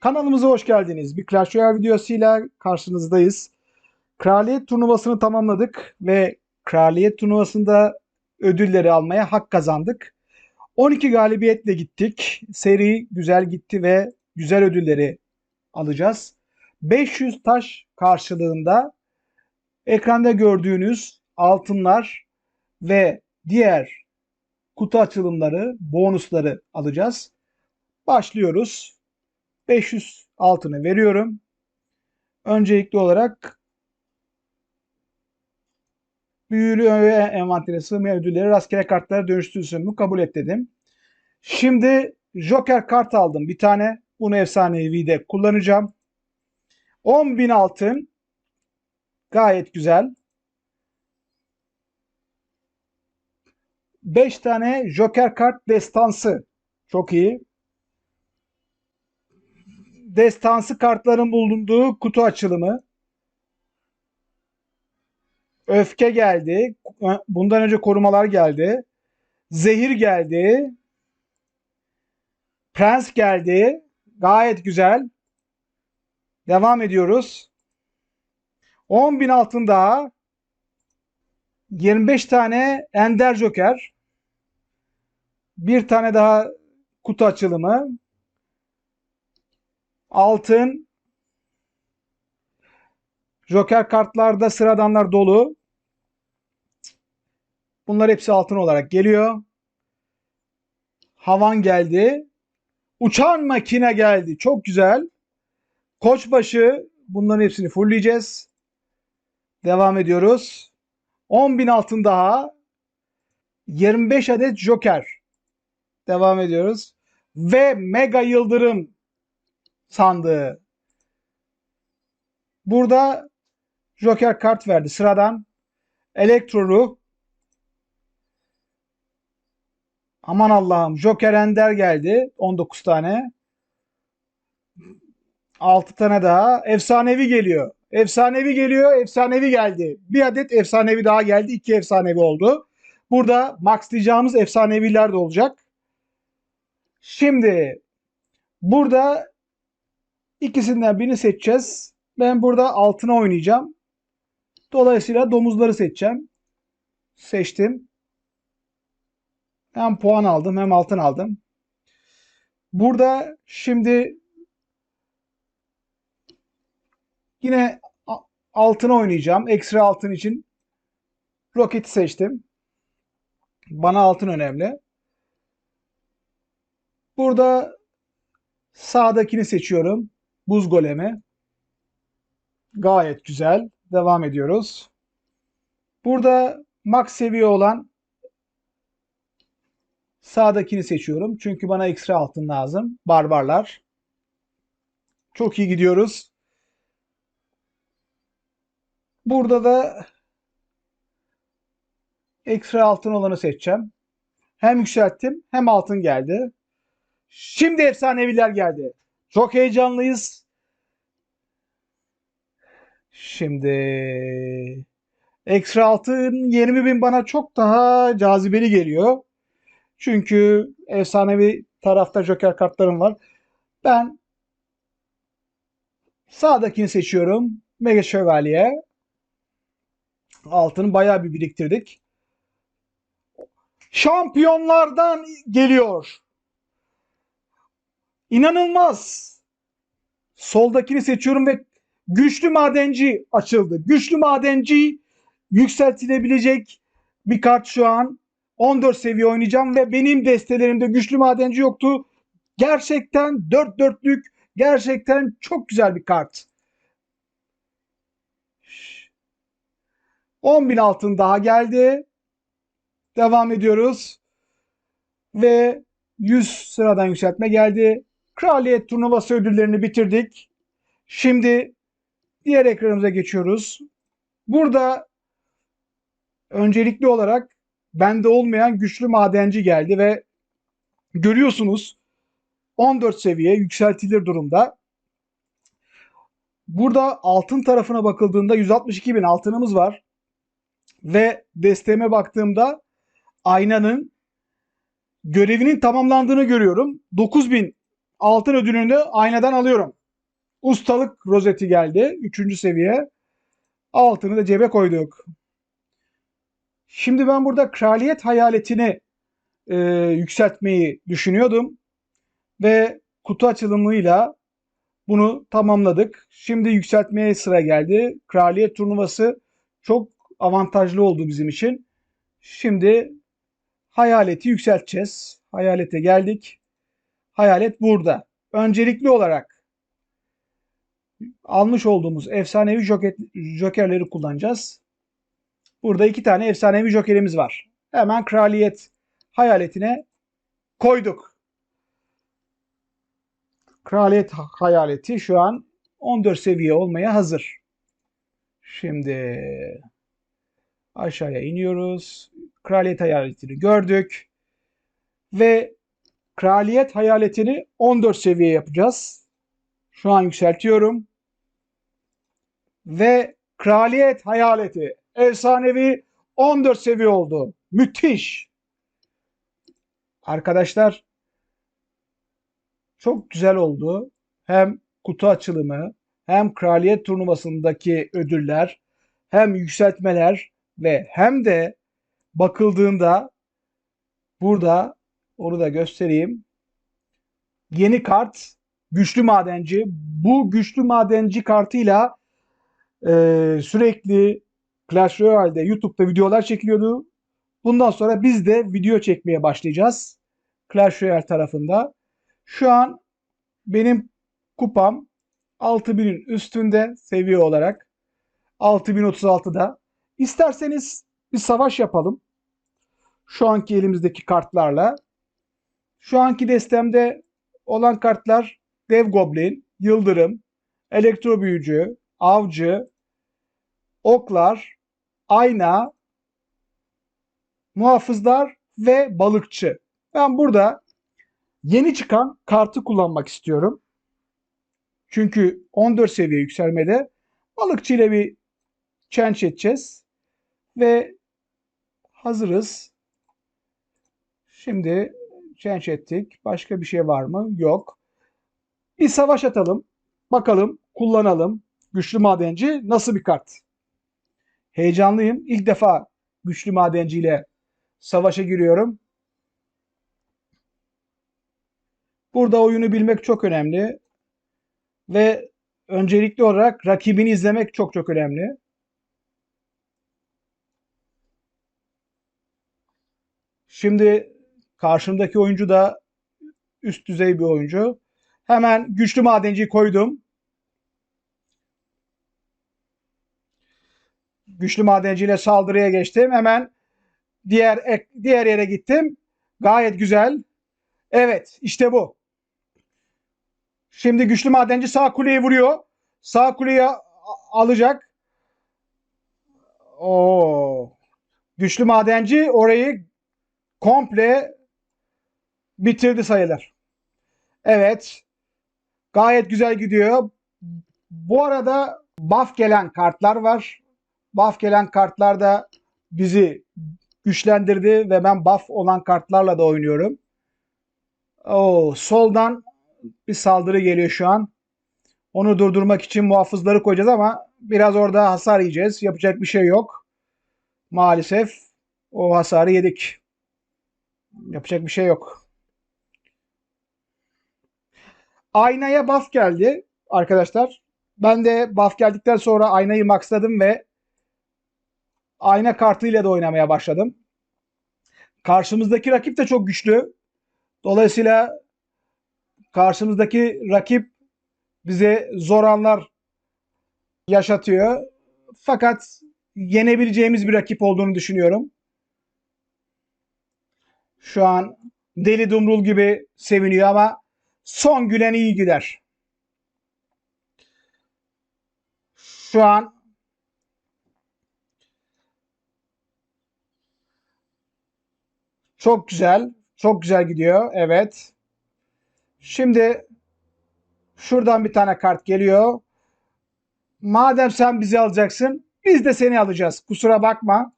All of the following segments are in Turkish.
Kanalımıza hoş geldiniz. Bir Clash Royale videosuyla karşınızdayız. Kraliyet turnuvasını tamamladık ve Kraliyet turnuvasında ödülleri almaya hak kazandık. 12 galibiyetle gittik. Seri güzel gitti ve güzel ödülleri alacağız. 500 taş karşılığında ekranda gördüğünüz altınlar ve diğer kutu açılımları, bonusları alacağız. Başlıyoruz. 500 altını veriyorum. Öncelikli olarak büyülü ve envantere sığmayan ödülleri rastgele kartlara dönüştürsün mü kabul et dedim. Şimdi Joker kart aldım bir tane. Bunu efsanevi kullanacağım. 10.000 altın. Gayet güzel. 5 tane Joker kart destansı. Çok iyi destansı kartların bulunduğu kutu açılımı. Öfke geldi. Bundan önce korumalar geldi. Zehir geldi. Prens geldi. Gayet güzel. Devam ediyoruz. 10 bin altın daha. 25 tane Ender Joker. Bir tane daha kutu açılımı altın, Joker kartlarda sıradanlar dolu. Bunlar hepsi altın olarak geliyor. Havan geldi. Uçan makine geldi. Çok güzel. Koçbaşı bunların hepsini fullleyeceğiz. Devam ediyoruz. 10.000 altın daha. 25 adet Joker. Devam ediyoruz. Ve Mega Yıldırım sandığı. Burada Joker kart verdi. Sıradan Elektro. Aman Allah'ım. Joker Ender geldi. 19 tane. 6 tane daha. Efsanevi geliyor. Efsanevi geliyor. Efsanevi geldi. Bir adet efsanevi daha geldi. İki efsanevi oldu. Burada maxlayacağımız efsaneviler de olacak. Şimdi burada İkisinden birini seçeceğiz. Ben burada altına oynayacağım. Dolayısıyla domuzları seçeceğim. Seçtim. Hem puan aldım hem altın aldım. Burada şimdi yine altına oynayacağım. Ekstra altın için roketi seçtim. Bana altın önemli. Burada sağdakini seçiyorum. Buz golemi. Gayet güzel. Devam ediyoruz. Burada max seviye olan sağdakini seçiyorum. Çünkü bana ekstra altın lazım. Barbarlar. Çok iyi gidiyoruz. Burada da ekstra altın olanı seçeceğim. Hem yükselttim hem altın geldi. Şimdi efsaneviler geldi. Çok heyecanlıyız. Şimdi ekstra altın 20 bin bana çok daha cazibeli geliyor. Çünkü efsanevi tarafta joker kartlarım var. Ben sağdakini seçiyorum. Mega Şövalye. Altını bayağı bir biriktirdik. Şampiyonlardan geliyor. İnanılmaz. Soldakini seçiyorum ve güçlü madenci açıldı. Güçlü madenci yükseltilebilecek bir kart şu an. 14 seviye oynayacağım ve benim destelerimde güçlü madenci yoktu. Gerçekten 4 dörtlük gerçekten çok güzel bir kart. 10.000 altın daha geldi. Devam ediyoruz. Ve 100 sıradan yükseltme geldi. Kraliyet turnuvası ödüllerini bitirdik. Şimdi diğer ekranımıza geçiyoruz. Burada öncelikli olarak bende olmayan güçlü madenci geldi ve görüyorsunuz 14 seviye yükseltilir durumda. Burada altın tarafına bakıldığında 162 bin altınımız var. Ve desteğime baktığımda aynanın görevinin tamamlandığını görüyorum. 9 bin altın ödülünü aynadan alıyorum. Ustalık rozeti geldi. Üçüncü seviye. Altını da cebe koyduk. Şimdi ben burada kraliyet hayaletini e, yükseltmeyi düşünüyordum. Ve kutu açılımıyla bunu tamamladık. Şimdi yükseltmeye sıra geldi. Kraliyet turnuvası çok avantajlı oldu bizim için. Şimdi hayaleti yükselteceğiz. Hayalete geldik. Hayalet burada. Öncelikli olarak almış olduğumuz efsanevi joker, jokerleri kullanacağız. Burada iki tane efsanevi jokerimiz var. Hemen kraliyet hayaletine koyduk. Kraliyet hayaleti şu an 14 seviye olmaya hazır. Şimdi aşağıya iniyoruz. Kraliyet hayaletini gördük. Ve kraliyet hayaletini 14 seviye yapacağız. Şu an yükseltiyorum. Ve kraliyet hayaleti efsanevi 14 seviye oldu. Müthiş. Arkadaşlar çok güzel oldu. Hem kutu açılımı hem kraliyet turnuvasındaki ödüller hem yükseltmeler ve hem de bakıldığında burada onu da göstereyim. Yeni kart güçlü madenci. Bu güçlü madenci kartıyla e, sürekli Clash Royale'de YouTube'da videolar çekiliyordu. Bundan sonra biz de video çekmeye başlayacağız. Clash Royale tarafında. Şu an benim kupam 6000'in üstünde seviye olarak. 6036'da. İsterseniz bir savaş yapalım. Şu anki elimizdeki kartlarla. Şu anki destemde olan kartlar Dev Goblin, Yıldırım, Elektro Büyücü, Avcı, Oklar, Ayna, Muhafızlar ve Balıkçı. Ben burada yeni çıkan kartı kullanmak istiyorum. Çünkü 14 seviye yükselmede balıkçı ile bir change edeceğiz. Ve hazırız. Şimdi change ettik. Başka bir şey var mı? Yok. Bir savaş atalım. Bakalım, kullanalım. Güçlü madenci nasıl bir kart? Heyecanlıyım. İlk defa güçlü madenciyle savaşa giriyorum. Burada oyunu bilmek çok önemli. Ve öncelikli olarak rakibini izlemek çok çok önemli. Şimdi karşımdaki oyuncu da üst düzey bir oyuncu. Hemen güçlü madenciyi koydum. Güçlü madenciyle saldırıya geçtim. Hemen diğer diğer yere gittim. Gayet güzel. Evet, işte bu. Şimdi güçlü madenci sağ kuleyi vuruyor. Sağ kuleyi alacak. Oo. Güçlü madenci orayı komple bitirdi sayılır. Evet. Gayet güzel gidiyor. Bu arada buff gelen kartlar var. Buff gelen kartlar da bizi güçlendirdi ve ben buff olan kartlarla da oynuyorum. Oo, soldan bir saldırı geliyor şu an. Onu durdurmak için muhafızları koyacağız ama biraz orada hasar yiyeceğiz. Yapacak bir şey yok. Maalesef o hasarı yedik. Yapacak bir şey yok. Aynaya buff geldi arkadaşlar. Ben de buff geldikten sonra aynayı maxladım ve ayna kartıyla da oynamaya başladım. Karşımızdaki rakip de çok güçlü. Dolayısıyla karşımızdaki rakip bize zor anlar yaşatıyor. Fakat yenebileceğimiz bir rakip olduğunu düşünüyorum. Şu an Deli Dumrul gibi seviniyor ama son gülen iyi gider. Şu an Çok güzel. Çok güzel gidiyor. Evet. Şimdi şuradan bir tane kart geliyor. Madem sen bizi alacaksın biz de seni alacağız. Kusura bakma.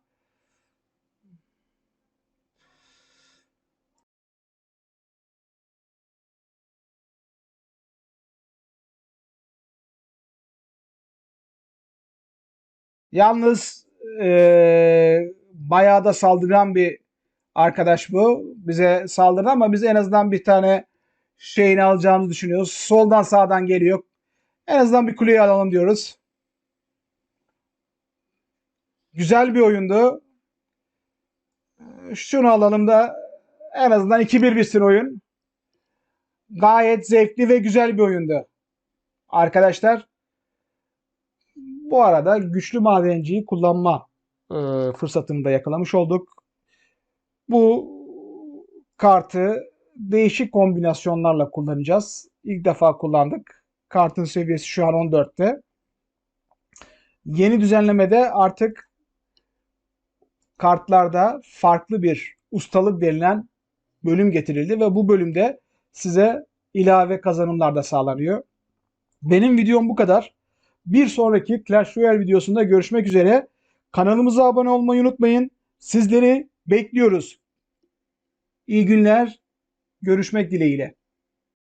Yalnız e, bayağı da saldıran bir arkadaş bu. Bize saldırdı ama biz en azından bir tane şeyini alacağımızı düşünüyoruz. Soldan sağdan geliyor. En azından bir kuleyi alalım diyoruz. Güzel bir oyundu. Şunu alalım da en azından 2-1 bitsin oyun. Gayet zevkli ve güzel bir oyundu. Arkadaşlar bu arada güçlü madenciyi kullanma e, fırsatını da yakalamış olduk. Bu kartı değişik kombinasyonlarla kullanacağız. İlk defa kullandık. Kartın seviyesi şu an 14'te. Yeni düzenlemede artık kartlarda farklı bir ustalık denilen bölüm getirildi ve bu bölümde size ilave kazanımlar da sağlanıyor. Benim videom bu kadar. Bir sonraki Clash Royale videosunda görüşmek üzere. Kanalımıza abone olmayı unutmayın. Sizleri bekliyoruz. İyi günler. Görüşmek dileğiyle.